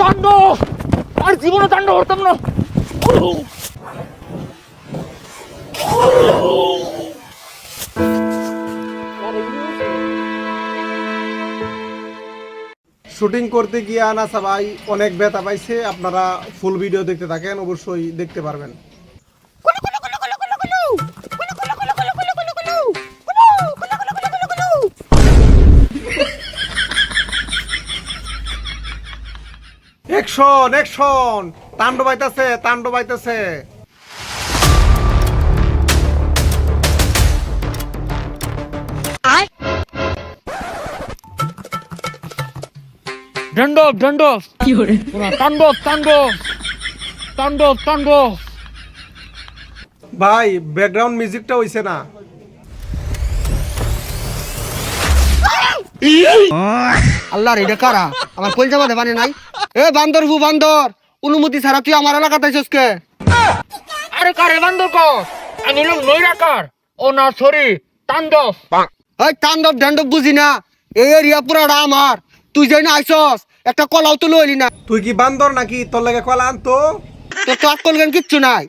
তাণ্ডব আর জীবনে তাণ্ডব করতাম না। শুটিং করতে গিয়ে আনা সবাই অনেক ব্যথা পাইছে, আপনারা ফুল ভিডিও দেখতে থাকেন, অবশ্যই দেখতে পারবেন। একশন একশন তাণ্ডব আইতাছে তাণ্ডব আইতাছে দণ্ডব শোনা, তাণ্ডব তাণ্ডব তাণ্ডব তাণ্ডব ভাই ব্যাকগ্রাউন্ড মিউজিকটা হইছে না আল্লাহ রে কারা আমার কলজা বানে নাই। এ বান্দর হু বান্দর। অনুমতি ছাড়া তুই আমার এলাকাতে আইসস কে? আরে কারে বান্ধব কর আমি হলাম নৈরাকার। ও না সরি তাণ্ডব। এই তাণ্ডব ড্যান্ডব বুঝি না। এই এরিয়া পুরাটা আমার। তুই যাই না আইসস একটা কলাও তো লইলি না। তুই কি বান্দর নাকি তোর লাগে কলা আনতো? তোর তো আক্কল জ্ঞান কিচ্ছু নাই।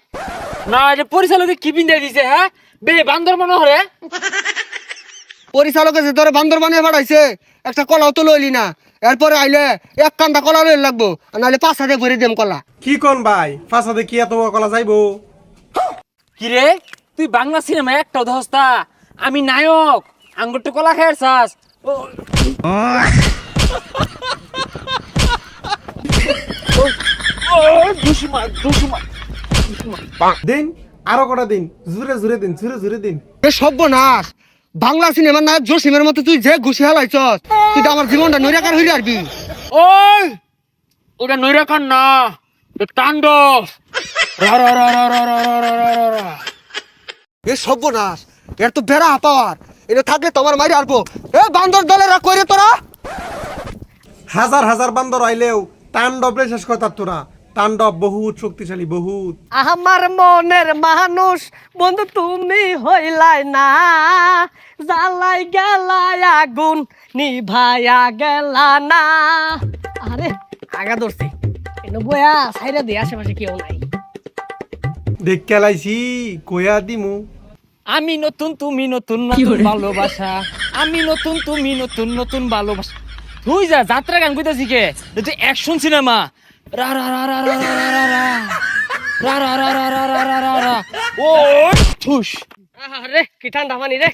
না এটা পরিচালকে কি পিন্দে দিছে হ্যাঁ? বে বান্দর মনে হরে পরিচালকে যে তোরে বান্দর বানিয়ে পাঠাইছে একটা কলাও তো লইলি না। এরপরে আইলে এক কান্দা কলা লইল লাগবো আর নাহলে পাঁচ হাজার ভরে দেম কলা। কি কোন ভাই? ফাঁসাতে কি এত কলা যাইবো? কি রে তুই বাংলা সিনেমা একটাও ধস্তা আমি নায়ক আঙ্গুরটা কলা খায় চাস দিন আরও কটা দিন? জুড়ে জুড়ে দিন জুড়ে জুড়ে দিন। এ সর্বনাশ। বাংলা সিনেমার না জসিমের মতো তুই যে ঘুষি হালাইছ তুই তো আমার জীবনটা নৈরাকার হইলে আরবি ওই ওটা নৈরাকার না তাণ্ড এ সর্বনাশ এর তো বেড়া পাওয়ার এটা থাকলে তোমার মারি আরবো এ বান্দর দলেরা কইরে তোরা হাজার হাজার বান্দর আইলেও তাণ্ডব শেষ কথা তোরা তাণ্ডব বহুত শক্তিশালী বহুত। আমার মনের মানুষ বন্ধু তুমি হইলাই না। জ্বালাই গেলাই আগুন নিভায়া গেলা না। আরে আগা ধরছি। এনে বয়া সাইরা দিয়ে আশেপাশে কেউ নাই। দেখ কেলাইছি কয়া দিমু। আমি নতুন তুমি নতুন নতুন ভালোবাসা। আমি নতুন তুমি নতুন নতুন ভালোবাসা। তুই যা যাত্রা গান কইতাছি কে? এটা অ্যাকশন সিনেমা রা রা রা রা রা রা রা রা রা রা রা রা রা রা রা রা রা ও ঠুস আরে কি ঠান্ডা পানি রে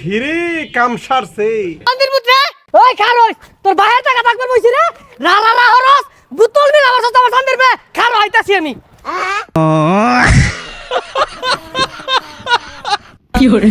হিরে কাম সারছে মন্দির পুত্রে ওই খারোস তোর বাহির টাকা থাকবে বইছি রে রা রা রা হরস বুতল মিল আমার সাথে আমার সামনের বে খারো আইতাছি আমি কি hore